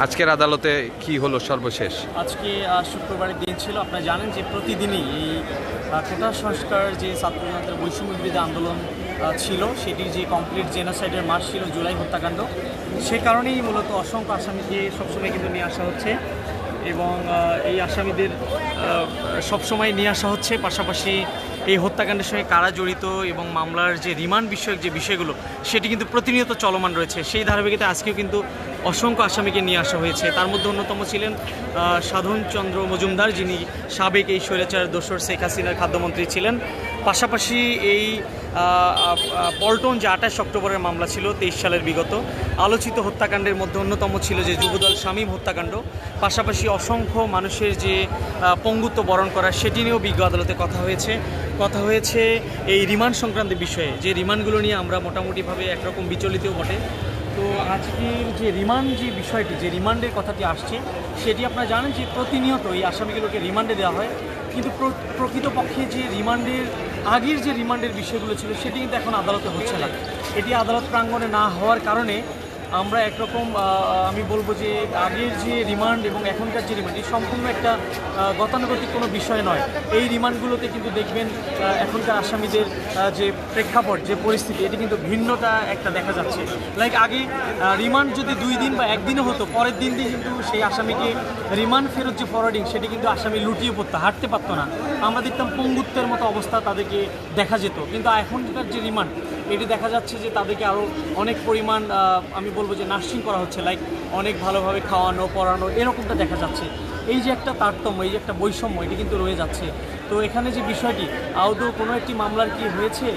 আজকের আদালতে কি হলো সর্বশেষ? আজকে শুক্রবারের দিন ছিল। আপনারা জানেন যে প্রতিদিনই এই কোটা সংস্কার যে ছাত্র জনতার বৈষম্য বিরোধী আন্দোলন ছিল সেটি যে কমপ্লিট জেনোসাইডের মাস ছিল, জুলাই হত্যাকাণ্ড, সে কারণেই মূলত অসংখ্য আসামিকে সবসময় কিন্তু নিয়ে আসা হচ্ছে। এবং এই আসামিদের সবসময় নিয়ে আসা হচ্ছে। পাশাপাশি এই হত্যাকাণ্ডের সঙ্গে কারা জড়িত এবং মামলার যে রিমান্ড বিষয়ক যে বিষয়গুলো সেটি কিন্তু প্রতিনিয়ত চলমান রয়েছে। সেই ধারাবাহিকতা আজকেও কিন্তু অসংখ্য আসামিকে নিয়ে আসা হয়েছে। তার মধ্যে অন্যতম ছিলেন আহ, সাধন চন্দ্র মজুমদার যিনি সাবেক এই স্বৈরাচার দোসর শেখ হাসিনার খাদ্যমন্ত্রী ছিলেন। পাশাপাশি এই পল্টন যে আঠাশ অক্টোবরের মামলা ছিল, তেইশ সালের বিগত, আলোচিত হত্যাকাণ্ডের মধ্যে অন্যতম ছিল যে যুবদল শামীম হত্যাকাণ্ড। পাশাপাশি অসংখ্য মানুষের যে পঙ্গুত্ব বরণ করা, সেটি নিয়েও বিজ্ঞ আদালতে কথা হয়েছে। কথা হয়েছে এই রিমান্ড সংক্রান্ত বিষয়ে, যে রিমান্ডগুলো নিয়ে আমরা মোটামুটিভাবে একরকম বিচলিতও বটে। তো আজকের যে রিমান্ড যে বিষয়টি, যে রিমান্ডের কথাটি আসছে, সেটি আপনারা জানেন যে প্রতিনিয়ত এই আসামিগুলোকে রিমান্ডে দেওয়া হয়। কিন্তু প্র- প্রকৃতপক্ষে যে রিমান্ডের, আগের যে রিমান্ডের বিষয়গুলো ছিল, সেটি কিন্তু এখন আদালতে হচ্ছে না। এটি আদালত প্রাঙ্গণে না হওয়ার কারণে আমরা একরকম আমি বলব যে আগের যে রিমান্ড এবং এখনকার যে রিমান্ড এই সম্পূর্ণ একটা গতানুগতিক কোনো বিষয় নয়। এই রিমান্ডগুলোতে কিন্তু দেখবেন এখনকার আসামিদের যে প্রেক্ষাপট, যে পরিস্থিতি, এটি কিন্তু ভিন্নতা একটা দেখা যাচ্ছে। লাইক আগে রিমান্ড যদি দুই দিন বা একদিনও হতো, পরের দিন দিয়ে কিন্তু সেই আসামিকে রিমান্ড ফেরত যে ফরওয়ার্ডিং সেটি কিন্তু আসামি লুটিয়ে পড়তো, হাঁটতে পারতো না। আমরা দেখতাম পঙ্গুত্বের মতো অবস্থা তাদেরকে দেখা যেত। কিন্তু এখনকার যে রিমান্ড এটি দেখা যাচ্ছে যে তাদেরকে আরও অনেক পরিমাণ আমি বলব যে নার্সিং করা হচ্ছে লাইক অনেক ভালোভাবে খাওয়ানো পড়ানো এরকমটা দেখা যাচ্ছে। এই যে একটা তারতম্য, এই যে একটা বৈষম্য, এটি কিন্তু রয়ে যাচ্ছে। তো এখানে যে বিষয়টি, আদৌ কোনো একটি মামলার কি হয়েছে?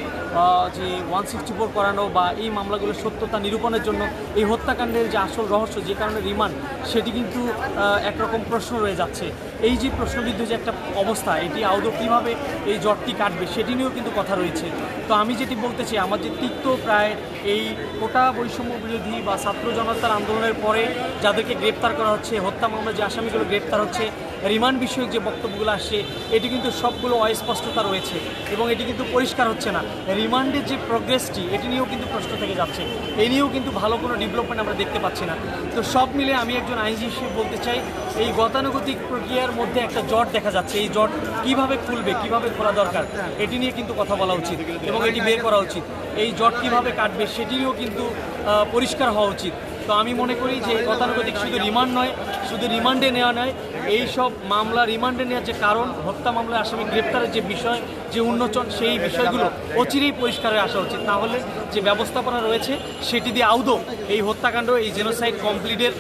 যে ওয়ান সিক্সটি ফোর করানো বা এই মামলাগুলোর সত্যতা নিরূপণের জন্য এই হত্যাকাণ্ডের যে আসল রহস্য, যে কারণে রিমান্ড, সেটি কিন্তু একরকম প্রশ্ন রয়ে যাচ্ছে। এই যে প্রশ্নবিদ্ধ যে একটা অবস্থা, এটি আদৌ কীভাবে এই জটটি কাটবে, সেটি নিয়েও কিন্তু কথা রয়েছে। তো আমি যেটি বলতে চাই, আমার যে তিক্ত প্রায় এই কোটা বৈষম্য বিরোধী বা ছাত্র জনতার আন্দোলনের পরে যাদেরকে গ্রেপ্তার করা হচ্ছে, হত্যা মামলার যে আসামিগুলো গ্রেপ্তার হচ্ছে রিমান্ড বিষয়ক যে বক্তব্যগুলো আসছে, এটি কিন্তু সবগুলো অস্পষ্টতা রয়েছে এবং এটি কিন্তু পরিষ্কার হচ্ছে না। রিমান্ডের যে প্রোগ্রেসটি এটি নিয়েও কিন্তু প্রশ্ন থেকে যাচ্ছে। এ নিয়েও কিন্তু ভালো কোনো ডেভেলপমেন্ট আমরা দেখতে পাচ্ছি না। তো সব মিলে আমি একজন আইনজীবী হিসেবে বলতে চাই, এই গতানুগতিক প্রক্রিয়ার মধ্যে একটা জট দেখা যাচ্ছে। এই জট কীভাবে খুলবে, কীভাবে খোলা দরকার, এটি নিয়ে কিন্তু কথা বলা উচিত এবং এটি বের করা উচিত। এই জট কীভাবে কাটবে সেটিও কিন্তু পরিষ্কার হওয়া উচিত। তো আমি মনে করি যে গতানুগতিক শুধু রিমান্ড নয়, শুধু রিমান্ডে নেওয়া নয়, এই সব মামলা রিমান্ডে নেওয়ার যে কারণ, হত্যা মামলায় আসামি গ্রেপ্তারের যে বিষয়, যে উন্মোচন, সেই বিষয়গুলো অচিরেই পরিষ্কার আসা উচিত। না হলে যে ব্যবস্থাপনা রয়েছে, সেটি দিয়ে আউদো এই হত্যাকাণ্ড, এই জেনোসাইড কমপ্লিটের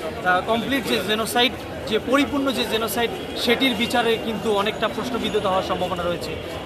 কমপ্লিট যে জেনোসাইড যে পরিপূর্ণ যে জেনোসাইড সেটির বিচারে কিন্তু অনেকটা প্রশ্নবিদ্ধ হওয়ার সম্ভাবনা রয়েছে।